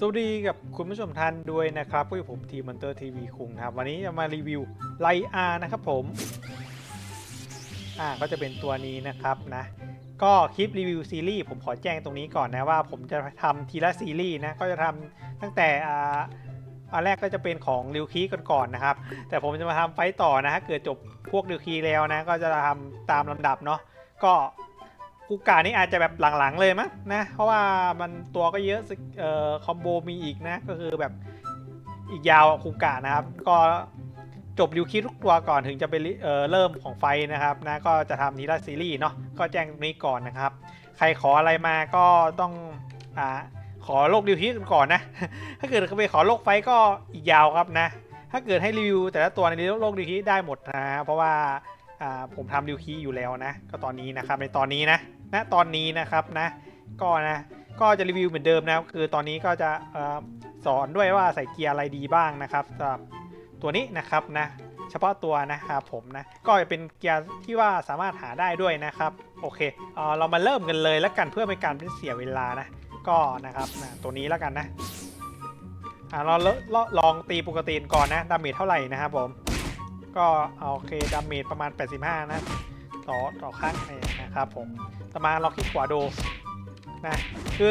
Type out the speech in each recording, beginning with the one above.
สวัสดีกับคุณผู้ชมท่านด้วยนะครับพวกผมทีมันเตอร์ทีวีคุงนะครับ วันนี้จะมารีวิวไลอานะครับผมอ่าก็จะเป็นตัวนี้นะครับนะ ก็คลิปรีวิวซีรีส์ผมขอแจ้งตรงนี้ก่อนนะว่าผมจะทำทีละซีรีส์นะ ก็จะทำตั้งแต่อ่าอันแรกก็จะเป็นของริวคีก่อนๆนะครับ แต่ผมจะมาทำไฟต์ต่อนะฮะเกิดจบพวกริวคีแล้วนะ ก็จะทำตามลำดับเนาะก็ กูกานี่อาจจะแบบหลังๆเลยมั้งนะ เพราะว่ามันตัวก็เยอะสึกเอ่อคอมโบมีอีกนะ ก็คือแบบอีกยาวคูกานะครับ ก็จบริวคิดทุกตัวก่อนถึงจะไปเเริ่มของไฟนะครับนะก็จะทำทีละซีรีส์เนาะก็แจ้งตรงนี้ก่อนนะครับ ใครขออะไรมาก็ต้องอ่าขอโลกริวคิดกันก่อนนะ ถ้าเกิดไปขอโลกไฟก็อีกยาวครับนะ ถ้าเกิดให้รีวิวแต่ละตัวในโลกริวคิดได้หมดนะ เพราะว่า ผมทำริวคีอยู่แล้วนะ ก็ตอนนี้นะครับในตอนนี้นะณตอนนี้นะครับนะก็นะก็จะรีวิวเหมือนเดิมนะคือตอนนี้ก็จะอสอนด้วยว่าใส่เกียร์อะไรดีบ้างนะครับสำหรับตัวนี้นะครับนะเฉพาะตัวนะครับผมนะก็จะเป็นเกียร์ที่ว่าสามารถหาได้ด้วยนะครับโอเคเออเรามาเริ่มกันเลยแล้วกันเพื่อไม่การเป็นเสียเวลานะก็นะครับนะตัวนี้แล้วกันนะอ่าเราเลลลองตีปกติก่อนนะดาเมจเท่าไหร่นะครับผม ก็เอาโอเคดาเมจประมาณ 85 นะต่อต่อครั้งนี่นะครับผมต่อมาเราคลิกขวาดูนะคือ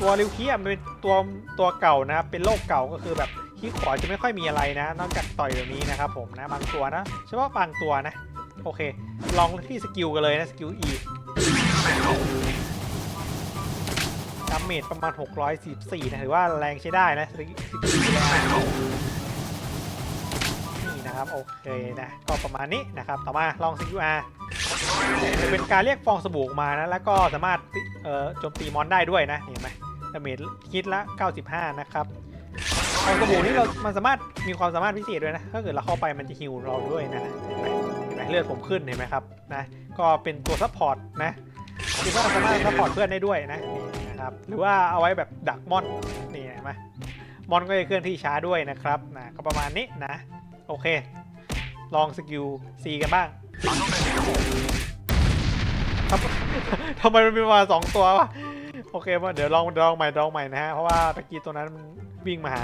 ตัวริวคีอะมันเป็นตัวตัวเก่านะเป็นโลกเก่าก็คือแบบคลิกขวาจะไม่ค่อยมีอะไรนะ นอกจากต่อยแบบนี้นะครับผมนะบางตัวนะเฉพาะบางตัวนะโอเค ลองที่สกิลกันเลยนะสกิล E ดาเมจประมาณ 644นะถือว่าแรงใช้ได้นะสกิล นะครับโอเคนะก็ประมาณนี้นะครับต่อมาลอง CQR จะเป็นการเรียกฟองสบู่มานะแล้วก็สามารถโจมตีมอนได้ด้วยนะเห็นไหมดาเมจคิดละ 95 นะครับฟองสบู่นี่เรา มันสามารถมีความสามารถพิเศษด้วยนะถ้าเกิดเราเข้าไปมันจะฮิวเราด้วยนะเห็นไหมเห็นไหมเลือดผมขึ้นเห็นไหมครับนะก็เป็นตัวซัพพอร์ตนะคือว่าสามารถซัพพอร์ตเพื่อนได้ด้วยนะนี่นะครับหรือว่าเอาไว้แบบดักมอนนี่เห็นไหมมอนก็จะเคลื่อนที่ช้าด้วยนะครับนะก็ประมาณนี้นะ โอเค ลองสกิล C กันบ้างทำทำไมมันมีมาสองตัววะโอเคมาเดี๋ยวลองลองใหม่ลองใหม่นะฮะ เพราะว่าตะกี้ตัวนั้นมันวิ่งมาหา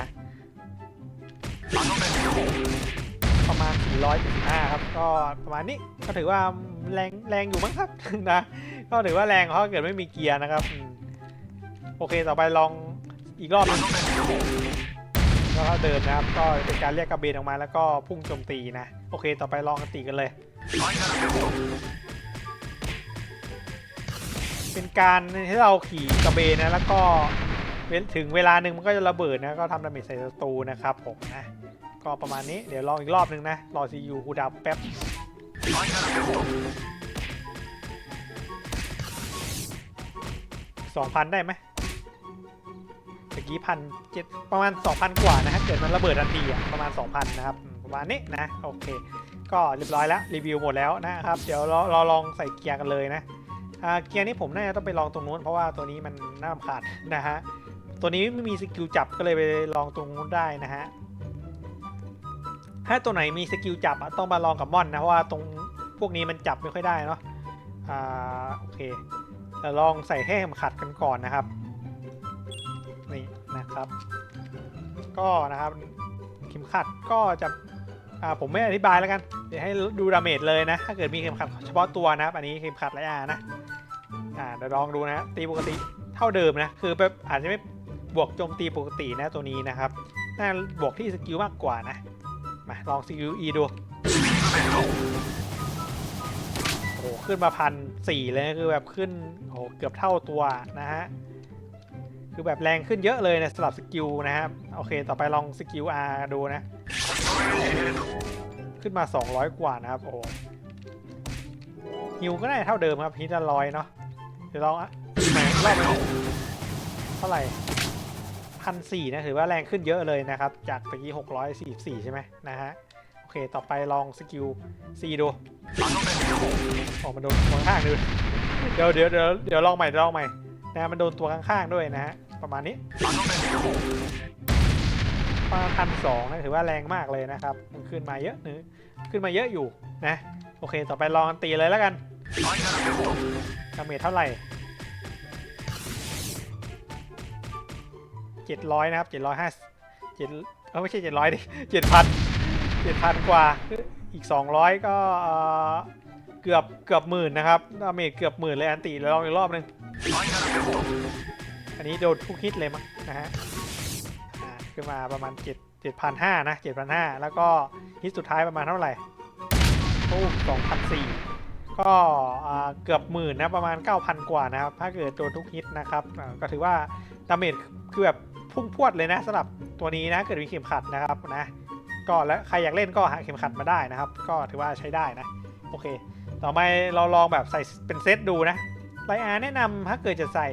ประมาณ 475 ครับ ก็ประมาณนี้ก็ถือว่าแรงแรงอยู่มั้งครับนะ ก็ถือว่าแรงเพราะเกิดไม่มีเกียร์นะครับ โอเคต่อไปลองอีกรอบนึง แล้วก็เดินนะครับ ก็เป็นการเรียกกระเบนออกมาแล้วก็พุ่งโจมตีนะ โอเค ต่อไปลองกันตีกันเลย เป็นการที่เราขี่กระเบนนะ แล้วก็เถึงเวลาหนึ่งมันก็จะระเบิดนะ ก็ทำดาเมจใส่ศัตรูนะครับผมนะ ก็ประมาณนี้ เดี๋ยวลองอีกรอบหนึ่งนะ รอซียูคูดาวแป๊บสองพันได้ไหม กี้พันเจ็ดประมาณ 2,000 กว่านะฮะเกิดมันระเบิดทันทีอะประมาณ 2,000 นะครับประมาณนี้นะโอเค ก็เรียบร้อยแล้วรีวิวหมดแล้วนะครับ เดี๋ยวเราเราลองใส่เกียร์กันเลยนะเกียร์นี้ผมน่าจะต้องไปลองตรงนู้นเพราะว่าตัวนี้มันน่ารำขาดนะฮะตัวนี้ไม่มีสกิลจับก็เลยไปลองตรงนู้นได้นะฮะถ้าตัวไหนมีสกิลจับต้องมาลองกับม่อนนะเพราะว่าตรงพวกนี้มันจับไม่ค่อยได้เนาะอ่าโอเคเดี๋ยวลองใส่ให้เข็มขัดกันก่อนนะครับ ครับ ก็นะครับเข็มขัดก็จะอ่าผมไม่อธิบายแล้วกัน เดี๋ยวให้ดูดาเมจเลยนะ ถ้าเกิดมีเข็มขัดเฉพาะตัวนะครับ อันนี้เข็มขัดไรอานะ อ่าเดี๋ยวลองดูนะ ตีปกติเท่าเดิมนะ คือแบบอาจจะไม่บวกโจมตีปกตินะตัวนี้นะครับ น่าบวกที่สกิลมากกว่านะ มาลองสกิล E ดูโอ้ขึ้นมาพันสี่เลยนะคือแบบขึ้นโอ้เกือบเท่าตัวนะฮะ คือแบบแรงขึ้นเยอะเลยนะสำหรับสกิลนะครับ โอเค ต่อไปลองสกิล R ดูนะ ขึ้นมา 200 กว่านะครับ โอ้โหฮิวก็ได้เท่าเดิมครับฮิตละร้อยเนาะ เดี๋ยวลองอะใหม่รอบนึงเท่าไหร่พันสี่นะ ถือว่าแรงขึ้นเยอะเลยนะครับ จากตะกี้644ใช่ไหมนะฮะ โอเค ต่อไปลองสกิล C ดูออกมาโดนตัวข้างๆดูเดี๋ยวเดี๋ยวเดี๋ยวเดี๋ยวลองใหม่ลองใหม่นะมันโดนตัวข้างๆด้วยนะฮะ ประมาณนี้ประมาณพันสองนะถือว่าแรงมากเลยนะครับมันขึ้นมาเยอะนึขึ้นมาเยอะอยู่นะโอเค ต่อไปลองตีเลยแล้วกันดาเมจเท่าไหร่700นะครับ750 7เออไม่ใช่700ดิ7,000 7,000กว่าอีก200ก็เอ่อเกือบเกือบหมื่นนะครับดาเมจเกือบหมื่นเลยอันติแล้วลองอีกรอบหนึง อันนี้โดนทุกฮิตเลยมั้งนะฮะขึ้นมาประมาณ7 7,500นะ7,500แล้วก็ฮิตสุดท้ายประมาณเท่าไหร่โอ้2,400ก็อ่าเกือบหมื่นนะประมาณ 9,000 กว่านะครับ ถ้าเกิดโดนทุกฮิตนะครับก็ถือว่าดาเมจคือแบบพุ่งพรวดเลยนะสำหรับตัวนี้นะเกิดมีเข็มขัดนะครับนะก็แล้วใครอยากเล่นก็หาเข็มขัดมาได้นะครับ ก็ถือว่าใช้ได้นะโอเค ต่อไปเราลองแบบใส่เป็นเซตดูนะไลอาแนะนำถ้าเกิดจะใส่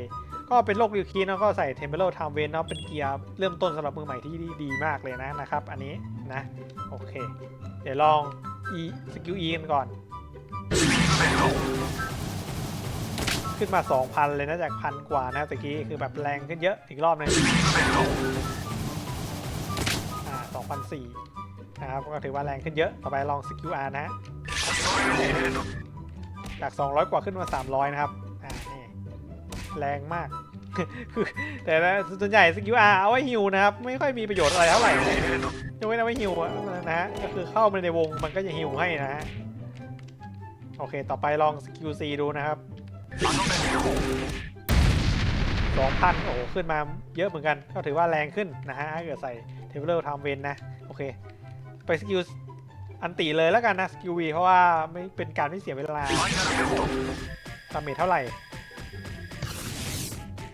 ก็เป็นโลกวิวคีแล้วก็ใส่เทมเ r อร์ทามเวนเนาะเป็นเกียร์เริ่มต้นสำหรับมือใหม่ที่ดีมากเลยนะนะครับ อันนี้นะโอเค เดี๋ยวลอง e สกิล e กันก่อน ขึ้นมา 2,000 เลยนะจากพันกว่านะตะกี้คือแบบแรงขึ้นเยอะอีกรอบนึงอ่า2,004นะครับก็ถือว่าแรงขึ้นเยอะต่อไปลองสกิล R นะฮะจาก 200 กว่าขึ้นมา 300 นะครับ แรงมาก คือแต่ละส่วนใหญ่สกิล R เอาไว้ฮิวนะครับ ไม่ค่อยมีประโยชน์อะไรเท่าไหร่ยกเว้นเอาไว้ฮิวนะฮะก็คือเข้ามาในวงมันก็จะฮิวให้นะฮะโอเค ต่อไปลองสกิล C ดูนะครับสองพันโอ้โหขึ้นมาเยอะเหมือนกัน ก็ถือว่าแรงขึ้นนะฮะถ้าเกิดใส่เทเบิลทำเวนนะ โอเค ไปสกิลอันตีเลยแล้วกันนะสกิลวีเพราะว่าไม่เป็นการไม่เสียเวลาดาเมจเท่าไหร่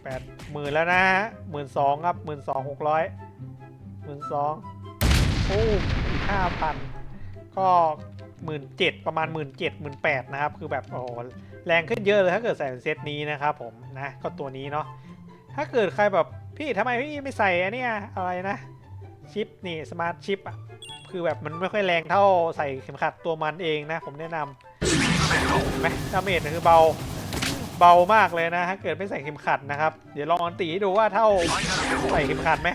แปดหมื่นแล้วนะฮะหมื่นสองครับหมื่นสองหกร้อยหมื่นสองโอ้อีกห้าพันก็หมื่นเจ็ดประมาณหมื่นเจ็ดหมื่นแปดนะครับ คือแบบโอ้โหแรงขึ้นเยอะเลยถ้าเกิดใส่เซตนี้นะครับผมนะก็ตัวนี้เนาะถ้าเกิดใครแบบพี่ทำไมพี่ไม่ใส่อันเนี้ยอะไรนะชิปนี่สมาร์ทชิปอะคือแบบมันไม่ค่อยแรงเท่าใส่เข็มขัดตัวมันเองนะ ผมแนะนำเห็นไหมดาเมจเนี่ยคือเบา เบามากเลยนะถ้าเกิดไม่ใส่เข็มขัดนะครับ เดี๋ยวลองอันตีให้ดูว่าเท่าใส่เข็มขัดไหม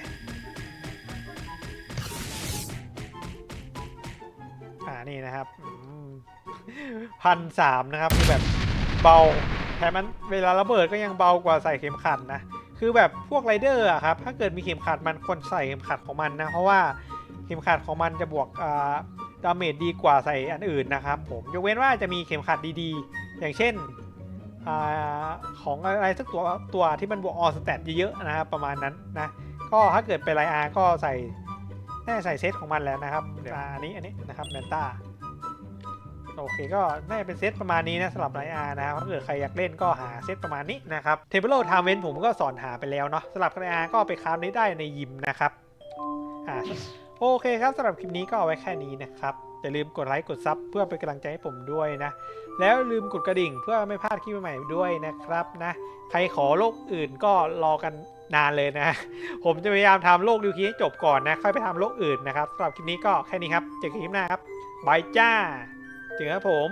อ่านี่นะครับพันสามนะครับคือแบบเบาแถมมันเวลาระเบิดก็ยังเบากว่าใส่เข็มขัดนะคือแบบพวกไรเดอร์อะครับถ้าเกิดมีเข็มขัดมันควรใส่เข็มขัดของมันนะเพราะว่าเข็มขัดของมันจะบวกดาเมจดีกว่าใส่อันอื่นนะครับผมยกเว้นว่าจะมีเข็มขัดดีๆ อย่างเช่น ของอะไรสักตัวตัวที่มันบวกออสแตทเยอะๆนะครับประมาณนั้นนะก็ถ้าเกิดเป็นไลอาร์ก็ใส่น่าจะใส่เซตของมันแล้วนะครับเดี๋ยวอ่าอันนี้อันนี้นะครับแมนต้าโอเคก็น่าจะเป็นเซตประมาณนี้นะสำหรับไลอาร์นะครับถ้าเกิดใครอยากเล่นก็หาเซตประมาณนี้นะครับเทเบิลทามเวนผมก็สอนหาไปแล้วเนาะสำหรับไลอาร์ก็ไปคราฟนี้ได้ในยิมนะครับอ่าโอเคครับสำหรับคลิปนี้ก็เอาไว้แค่นี้นะครับ อย่าลืมกดไลค์กดซับเพื่อเป็นกำลังใจให้ผมด้วยนะ แล้วลืมกดกระดิ่งเพื่อไม่พลาดคลิปใหม่ๆด้วยนะครับนะใครขอโลกอื่นก็รอกันนานเลยนะ ผมจะพยายามทำโลกดิวคีให้จบก่อนนะ ค่อยไปทำโลกอื่นนะครับสำหรับคลิปนี้ก็แค่นี้ครับ เจอกันคลิปหน้าครับบายจ้าเจอครับผม